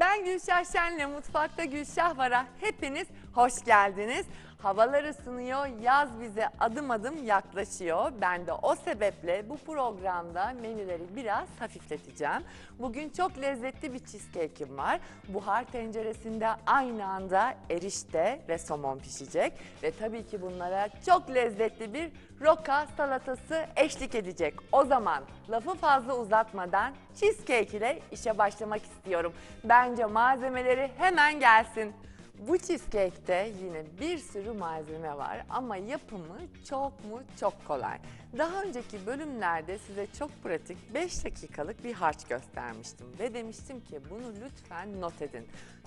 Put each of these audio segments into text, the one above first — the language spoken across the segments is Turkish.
Ben Gülşah Şen'le Mutfakta Gülşah Var'a hepiniz hoş geldiniz. Havalar ısınıyor, yaz bize adım adım yaklaşıyor. Ben de o sebeple bu programda menüleri biraz hafifleteceğim. Bugün çok lezzetli bir cheesecake'im var. Buhar tenceresinde aynı anda erişte ve somon pişecek. Ve tabii ki bunlara çok lezzetli bir roka salatası eşlik edecek. O zaman lafı fazla uzatmadan cheesecake ile işe başlamak istiyorum. Bence malzemeleri hemen gelsin. Bu cheesecake'te yine bir sürü malzeme var ama yapımı çok mu çok kolay. Daha önceki bölümlerde size çok pratik 5 dakikalık bir harç göstermiştim ve demiştim ki bunu lütfen not edin.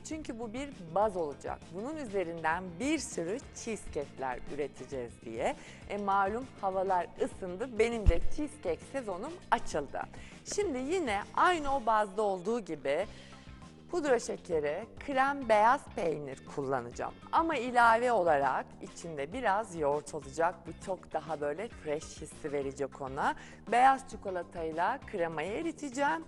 Çünkü bu bir baz olacak. Bunun üzerinden bir sürü cheesecake'ler üreteceğiz diye. E malum havalar ısındı. Benim de cheesecake sezonum açıldı. Şimdi yine aynı o bazda olduğu gibi Pudra şekeri, krem beyaz peynir kullanacağım. Ama ilave olarak içinde biraz yoğurt olacak. Bu çok daha böyle fresh hissi verecek ona. Beyaz çikolatayla kremayı eriteceğim.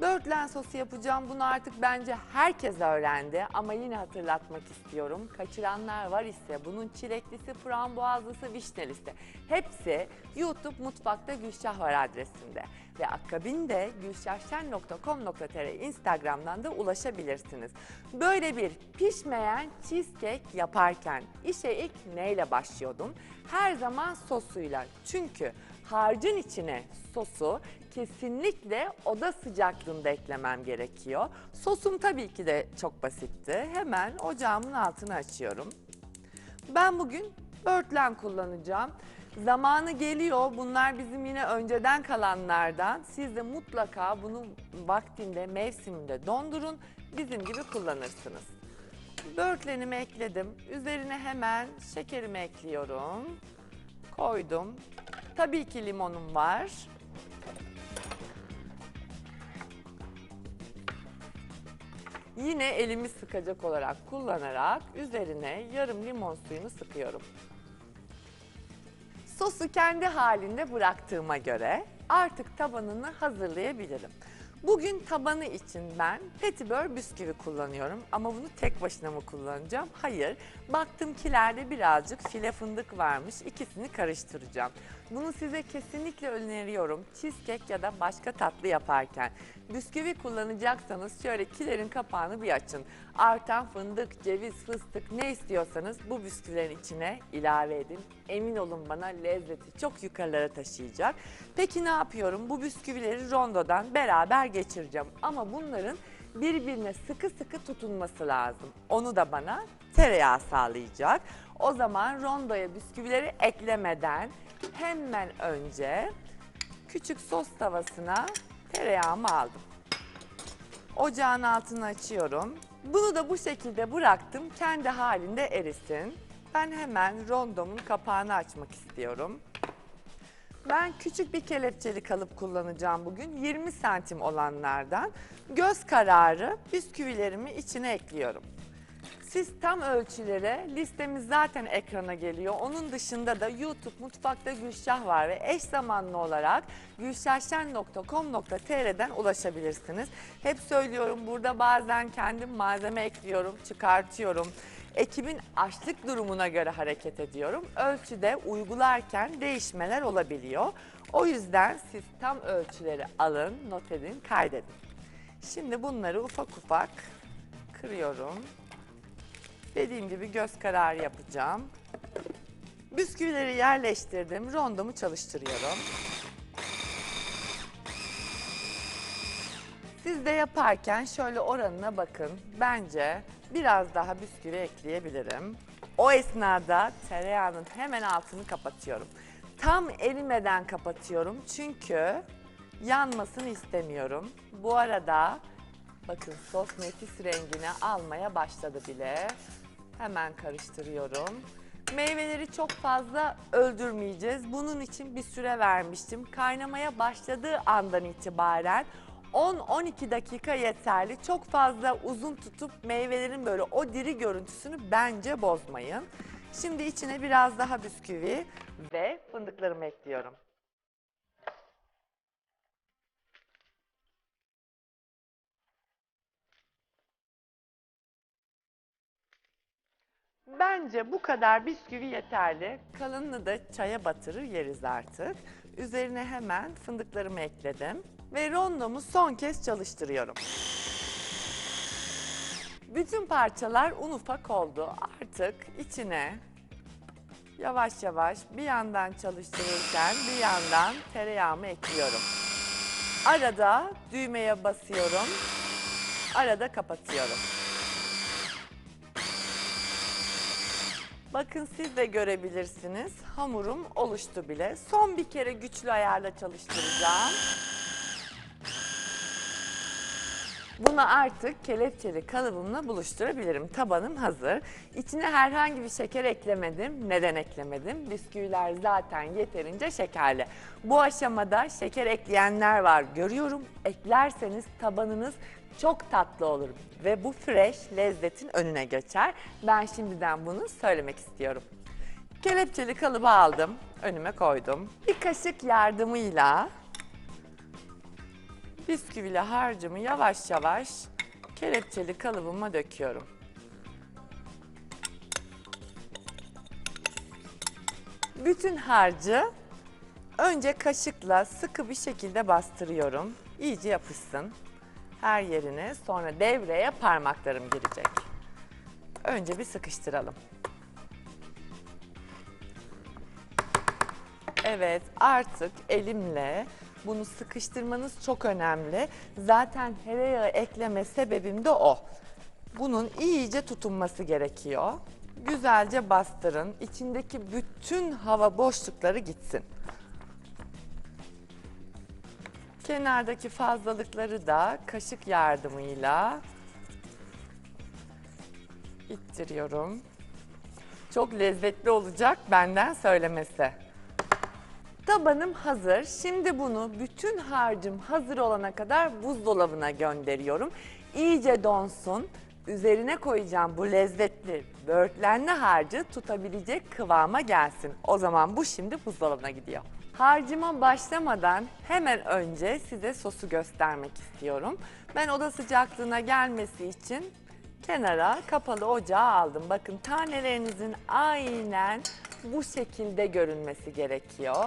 Börtlen sosu yapacağım. Bunu artık bence herkes öğrendi ama yine hatırlatmak istiyorum. Kaçıranlar var ise bunun çileklisi, frambuazlısı, vişnelisi. Hepsi YouTube Mutfakta Gülşah var adresinde. Ve akabinde gülşahşen.com.tr Instagram'dan da ulaşabilirsiniz. Böyle bir pişmeyen cheesecake yaparken işe ilk neyle başlıyordum? Her zaman sosuyla. Çünkü harcın içine sosu kesinlikle oda sıcaklığında eklemem gerekiyor. Sosum tabii ki de çok basitti. Hemen ocağımın altını açıyorum. Ben bugün börtlen kullanacağım. Zamanı geliyor. Bunlar bizim yine önceden kalanlardan. Siz de mutlaka bunu vaktinde, mevsiminde dondurun. Bizim gibi kullanırsınız. Börtlenimi ekledim. Üzerine hemen şekerimi ekliyorum. Koydum. Tabii ki limonum var. Yine elimi sıkacak olarak kullanarak üzerine yarım limon suyunu sıkıyorum. Sosu kendi halinde bıraktığıma göre artık tabanını hazırlayabilirim. Bugün tabanı için ben petibör bisküvi kullanıyorum ama bunu tek başına mı kullanacağım? Hayır. Baktım kilerde birazcık file fındık varmış. İkisini karıştıracağım. Bunu size kesinlikle öneriyorum. Cheesecake ya da başka tatlı yaparken. Bisküvi kullanacaksanız şöyle kilerin kapağını bir açın. Artan fındık, ceviz, fıstık ne istiyorsanız bu bisküvilerin içine ilave edin. Emin olun bana lezzeti çok yukarılara taşıyacak. Peki ne yapıyorum? Bu bisküvileri rondodan beraber geçireceğim. Ama bunların birbirine sıkı sıkı tutunması lazım. Onu da bana tereyağı sağlayacak. O zaman rondoya bisküvileri eklemeden hemen önce küçük sos tavasına tereyağımı aldım. Ocağın altını açıyorum. Bunu da bu şekilde bıraktım. Kendi halinde erisin. Ben hemen rondomun kapağını açmak istiyorum. Ben küçük bir kelepçeli kalıp kullanacağım bugün. 20 santim olanlardan. Göz kararı bisküvilerimi içine ekliyorum. Siz tam ölçülere listemiz zaten ekrana geliyor. Onun dışında da YouTube Mutfakta Gülşah var ve eş zamanlı olarak gülşahşen.com.tr'den ulaşabilirsiniz. Hep söylüyorum burada bazen kendim malzeme ekliyorum, çıkartıyorum. Ekibin açlık durumuna göre hareket ediyorum. Ölçüde uygularken değişmeler olabiliyor. O yüzden siz tam ölçüleri alın, not edin, kaydedin. Şimdi bunları ufak ufak kırıyorum. Dediğim gibi göz kararı yapacağım. Bisküvileri yerleştirdim. Rondomu çalıştırıyorum. Siz de yaparken şöyle oranına bakın. Bence biraz daha bisküvi ekleyebilirim. O esnada tereyağının hemen altını kapatıyorum. Tam erimeden kapatıyorum çünkü yanmasını istemiyorum. Bu arada bakın sos nefis rengini almaya başladı bile. Hemen karıştırıyorum. Meyveleri çok fazla öldürmeyeceğiz. Bunun için bir süre vermiştim. Kaynamaya başladığı andan itibaren 10-12 dakika yeterli. Çok fazla uzun tutup meyvelerin böyle o diri görüntüsünü bence bozmayın. Şimdi içine biraz daha bisküvi ve fındıklarımı ekliyorum. Bence bu kadar bisküvi yeterli. Kalınını da çaya batırır yeriz artık. Üzerine hemen fındıklarımı ekledim. Ve rondomu son kez çalıştırıyorum. Bütün parçalar un ufak oldu. Artık içine yavaş yavaş bir yandan çalıştırırken bir yandan tereyağımı ekliyorum. Arada düğmeye basıyorum. Arada kapatıyorum. Bakın siz de görebilirsiniz. Hamurum oluştu bile. Son bir kere güçlü ayarla çalıştıracağım. Bunu artık kelepçeli kalıbımla buluşturabilirim. Tabanım hazır. İçine herhangi bir şeker eklemedim. Neden eklemedim? Bisküviler zaten yeterince şekerli. Bu aşamada şeker ekleyenler var görüyorum. Eklerseniz tabanınız çok tatlı olur ve bu fresh lezzetin önüne geçer. Ben şimdiden bunu söylemek istiyorum. Kelepçeli kalıbı aldım, önüme koydum. Bir kaşık yardımıyla bisküvili harcımı yavaş yavaş kelepçeli kalıbıma döküyorum. Bütün harcı önce kaşıkla sıkı bir şekilde bastırıyorum. İyice yapışsın her yerine. Sonra devreye parmaklarım girecek. Önce bir sıkıştıralım. Evet artık elimle bunu sıkıştırmanız çok önemli. Zaten tereyağı ekleme sebebim de o. Bunun iyice tutunması gerekiyor. Güzelce bastırın. İçindeki bütün hava boşlukları gitsin. Kenardaki fazlalıkları da kaşık yardımıyla ittiriyorum. Çok lezzetli olacak benden söylemesi. Tabanım hazır. Şimdi bunu bütün harcım hazır olana kadar buzdolabına gönderiyorum. İyice donsun. Üzerine koyacağım bu lezzetli böğürtlenli harcı tutabilecek kıvama gelsin. O zaman bu şimdi buzdolabına gidiyor. Harcıma başlamadan hemen önce size sosu göstermek istiyorum. Ben oda sıcaklığına gelmesi için kenara kapalı ocağa aldım. Bakın tanelerinizin aynen bu şekilde görünmesi gerekiyor.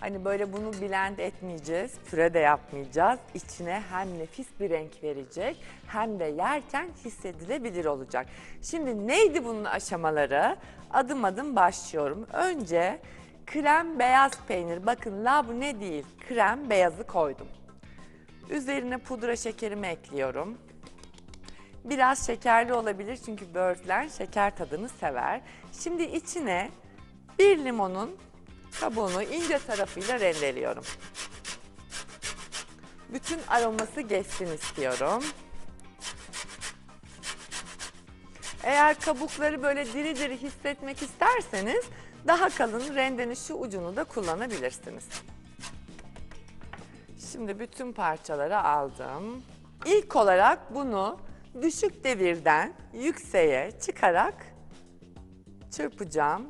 Hani böyle bunu blend etmeyeceğiz, püre de yapmayacağız. İçine hem nefis bir renk verecek hem de yerken hissedilebilir olacak. Şimdi neydi bunun aşamaları? Adım adım başlıyorum. Önce krem beyaz peynir. Bakın labne değil, krem beyazı koydum. Üzerine pudra şekerimi ekliyorum. Biraz şekerli olabilir çünkü böğürtlen şeker tadını sever. Şimdi içine bir limonun kabuğunu ince tarafıyla rendeliyorum. Bütün aroması geçsin istiyorum. Eğer kabukları böyle diri diri hissetmek isterseniz daha kalın rendenin şu ucunu da kullanabilirsiniz. Şimdi bütün parçaları aldım. İlk olarak bunu düşük devirden yükseğe çıkarak çırpacağım.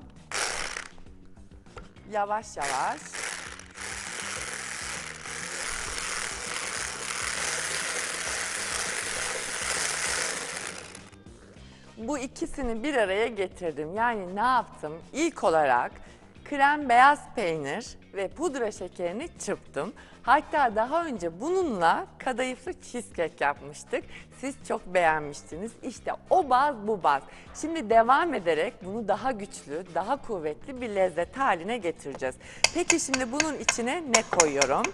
Yavaş yavaş. Bu ikisini bir araya getirdim. Yani ne yaptım? İlk olarak krem beyaz peynir ve pudra şekerini çırptım. Hatta daha önce bununla kadayıflı cheesecake yapmıştık. Siz çok beğenmiştiniz. İşte o baz bu baz. Şimdi devam ederek bunu daha güçlü, daha kuvvetli bir lezzet haline getireceğiz. Peki şimdi bunun içine ne koyuyorum?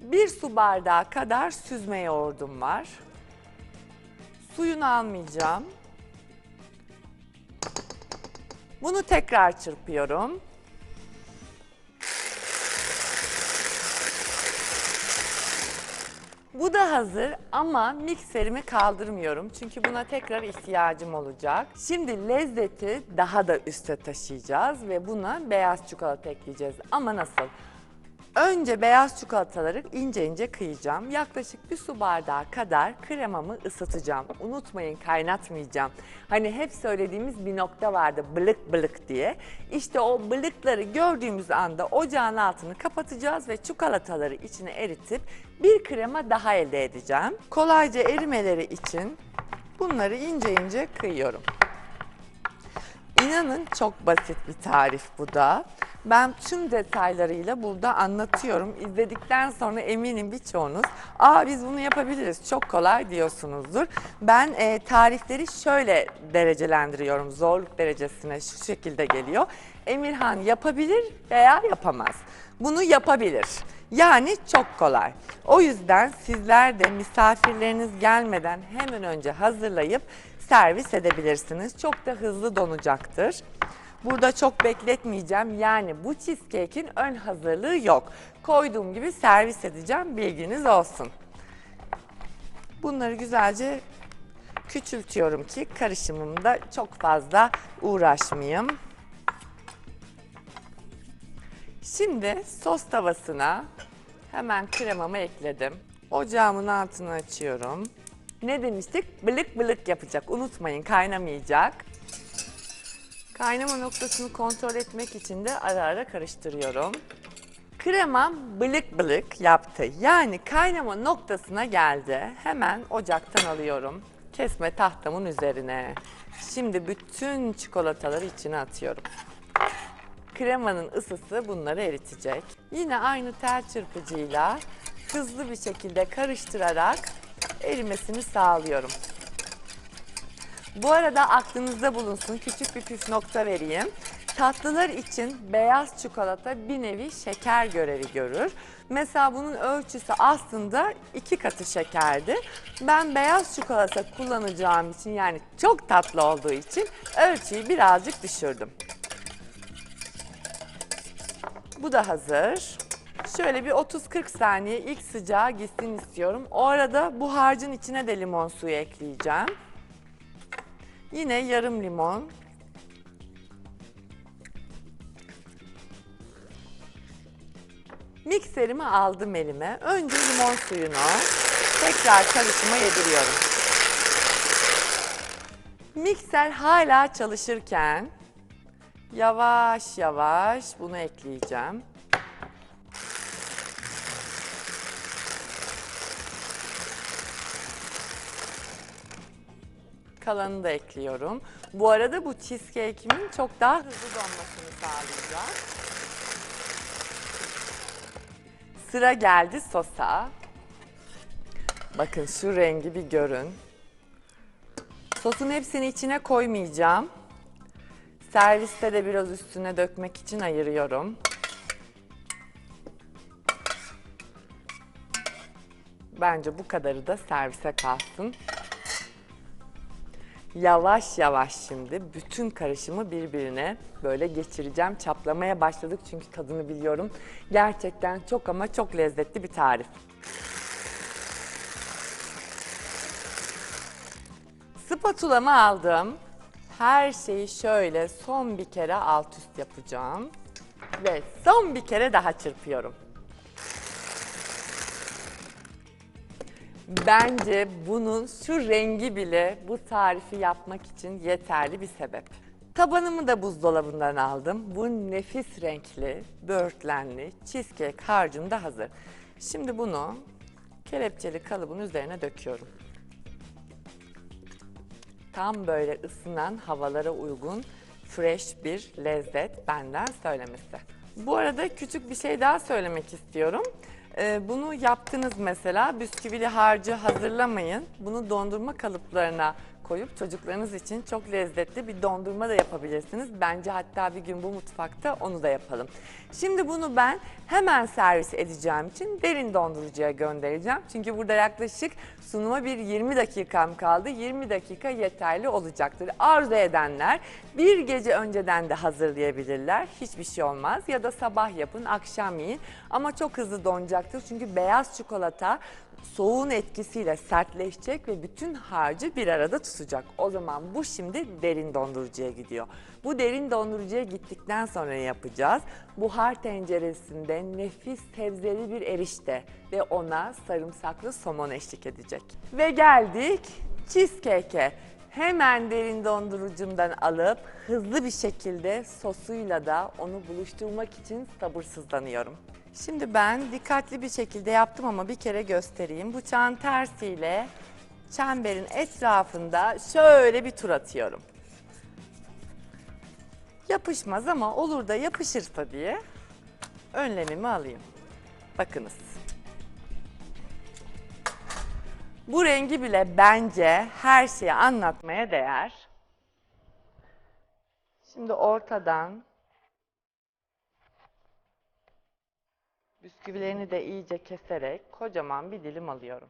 Bir su bardağı kadar süzme yoğurdum var. Suyunu almayacağım. Bunu tekrar çırpıyorum. Bu da hazır ama mikserimi kaldırmıyorum çünkü buna tekrar ihtiyacım olacak. Şimdi lezzeti daha da üste taşıyacağız ve buna beyaz çikolata ekleyeceğiz. Ama nasıl? Önce beyaz çikolataları ince ince kıyacağım. Yaklaşık bir su bardağı kadar kremamı ısıtacağım. Unutmayın kaynatmayacağım. Hani hep söylediğimiz bir nokta vardı bılık bılık diye. İşte o bılıkları gördüğümüz anda ocağın altını kapatacağız ve çikolataları içine eritip bir krema daha elde edeceğim. Kolayca erimeleri için bunları ince ince kıyıyorum. İnanın çok basit bir tarif bu da. Ben tüm detaylarıyla burada anlatıyorum. İzledikten sonra eminim birçoğunuz aa biz bunu yapabiliriz çok kolay diyorsunuzdur. Ben e, tarifleri şöyle derecelendiriyorum zorluk derecesine şu şekilde geliyor. Emirhan yapabilir veya yapamaz. Bunu yapabilir. Yani çok kolay. O yüzden sizler de misafirleriniz gelmeden hemen önce hazırlayıp servis edebilirsiniz. Çok da hızlı donacaktır. Burada çok bekletmeyeceğim. Yani bu cheesecake'in ön hazırlığı yok. Koyduğum gibi servis edeceğim. Bilginiz olsun. Bunları güzelce küçültüyorum ki karışımımda çok fazla uğraşmayayım. Şimdi sos tavasına hemen kremamı ekledim. Ocağımın altını açıyorum. Ne demiştik? Bılık bılık yapacak. Unutmayın kaynamayacak. Kaynama noktasını kontrol etmek için de ara ara karıştırıyorum. Kremam bılık bılık yaptı. Yani kaynama noktasına geldi. Hemen ocaktan alıyorum. Kesme tahtamın üzerine. Şimdi bütün çikolataları içine atıyorum. Kremanın ısısı bunları eritecek. Yine aynı tel çırpıcıyla hızlı bir şekilde karıştırarak erimesini sağlıyorum. Bu arada aklınızda bulunsun küçük bir püf nokta vereyim. Tatlılar için beyaz çikolata bir nevi şeker görevi görür. Mesela bunun ölçüsü aslında iki katı şekerdi. Ben beyaz çikolata kullanacağım için yani çok tatlı olduğu için ölçüyü birazcık düşürdüm. Bu da hazır. Şöyle bir 30-40 saniye ilk sıcağı gitsin istiyorum. O arada bu harcın içine de limon suyu ekleyeceğim. Yine yarım limon. Mikserimi aldım elime. Önce limon suyunu tekrar karışıma yediriyorum. Mikser hala çalışırken yavaş yavaş bunu ekleyeceğim. Kalanını da ekliyorum. Bu arada bu cheesecake'imin çok daha hızlı donmasını sağlayacak. Sıra geldi sosa. Bakın şu rengi bir görün. Sosun hepsini içine koymayacağım. Serviste de biraz üstüne dökmek için ayırıyorum. Bence bu kadarı da servise kalsın. Yavaş yavaş şimdi bütün karışımı birbirine böyle geçireceğim. Çaplamaya başladık çünkü tadını biliyorum. Gerçekten çok ama çok lezzetli bir tarif. Spatulamı aldım. Her şeyi şöyle son bir kere alt üst yapacağım. Ve son bir kere daha çırpıyorum. Bence bunun şu rengi bile bu tarifi yapmak için yeterli bir sebep. Tabanımı da buzdolabından aldım. Bu nefis renkli, böğürtlenli cheesecake harcım da hazır. Şimdi bunu kelepçeli kalıbın üzerine döküyorum. Tam böyle ısınan havalara uygun fresh bir lezzet benden söylemesi. Bu arada küçük bir şey daha söylemek istiyorum. Ee, bunu yaptınız mesela bisküvili harcı hazırlamayın. Bunu dondurma kalıplarına koyup çocuklarınız için çok lezzetli bir dondurma da yapabilirsiniz. Bence hatta bir gün bu mutfakta onu da yapalım. Şimdi bunu ben hemen servis edeceğim için derin dondurucuya göndereceğim. Çünkü burada yaklaşık sunuma bir 20 dakikam kaldı. 20 dakika yeterli olacaktır. Arzu edenler bir gece önceden de hazırlayabilirler. Hiçbir şey olmaz. Ya da sabah yapın, akşam yiyin. Ama çok hızlı donacaktır. Çünkü beyaz çikolata soğuğun etkisiyle sertleşecek ve bütün harcı bir arada tutacak. O zaman bu şimdi derin dondurucuya gidiyor. Bu derin dondurucuya gittikten sonra yapacağız? Buhar tenceresinde nefis sebzeli bir erişte ve ona sarımsaklı somon eşlik edecek. Ve geldik cheesecake'e. Hemen derin dondurucumdan alıp hızlı bir şekilde sosuyla da onu buluşturmak için sabırsızlanıyorum. Şimdi ben dikkatli bir şekilde yaptım ama bir kere göstereyim. Bıçağın tersiyle çemberin etrafında şöyle bir tur atıyorum. Yapışmaz ama olur da yapışırsa diye önlemimi alayım. Bakınız. Bu rengi bile bence her şeyi anlatmaya değer. Şimdi ortadan bisküvilerini de iyice keserek kocaman bir dilim alıyorum.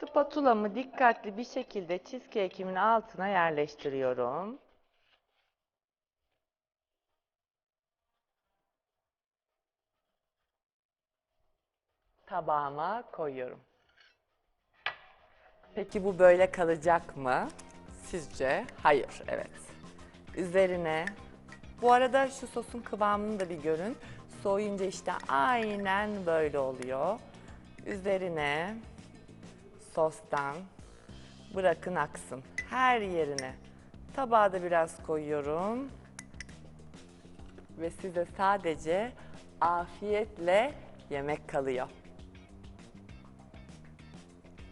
Spatulamı dikkatli bir şekilde cheesecake'imin altına yerleştiriyorum. Tabağıma koyuyorum. Peki bu böyle kalacak mı? Sizce? Hayır, evet. Üzerine, bu arada şu sosun kıvamını da bir görün. Soğuyunca işte aynen böyle oluyor. Üzerine sostan bırakın aksın her yerine. Tabağa da biraz koyuyorum. Ve size sadece afiyetle yemek kalıyor.